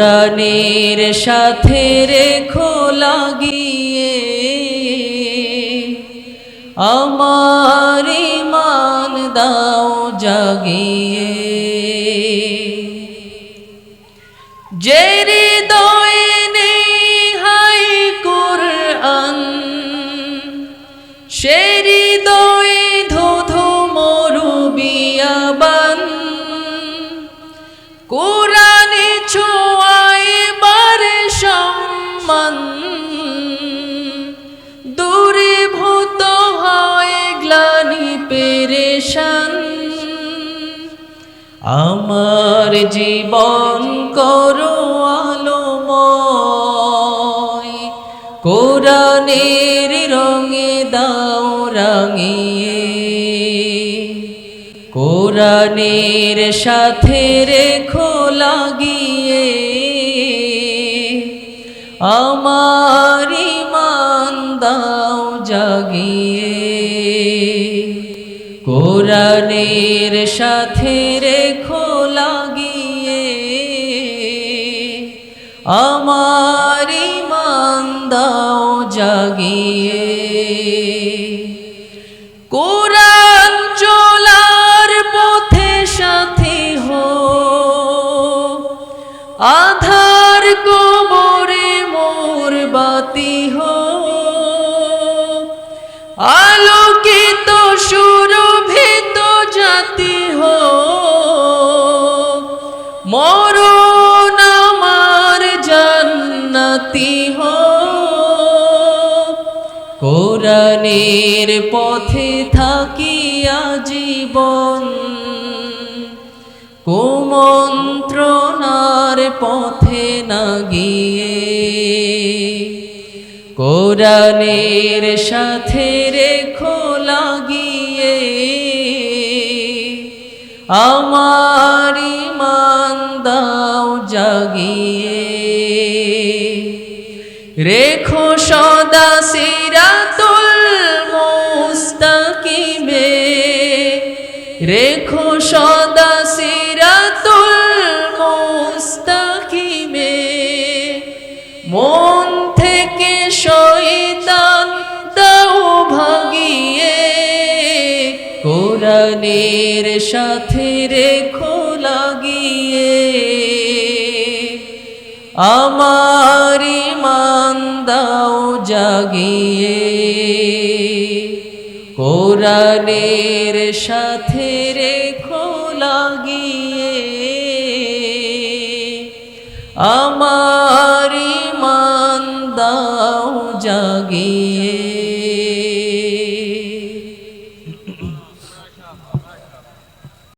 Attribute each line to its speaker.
Speaker 1: কোরআনের সাথে রেখো লাগিয়ে। আমার ইমান দাও জাগিয়ে। পেরেশান আমার জীবন করো আলোময়, কোরআনের রঙে দাও রাঙিয়ে। কোরআনের সাথে রেখো লাগিয়ে। আমার ইমান দাও জাগিয়ে। কোরআনের সাথে রেখো লাগিয়ে আমার ইমান দাও জাগিয়ে। কোরআন চলার পথে সাথী হো আধার কোমরে মোর বাতি হো আলোকিত সুরভিত মরণ আমার জান্নাতি হো। পথে থাকিয়া জীবন কুমন্ত্রণার পথে না গিয়ে। কোরআনের সাথে রেখো আমার মান দাও জাগিয়ে। রেখো সদা সিরাতুল মুস্তাকিমে। রেখো সদা কোরআনের সাথে রেখো লাগিয়ে। আমার ইমান দাও জাগিয়ে। কোরআনের সাথে রেখো লাগিয়ে। আমার ইমান দাও জাগিয়ে।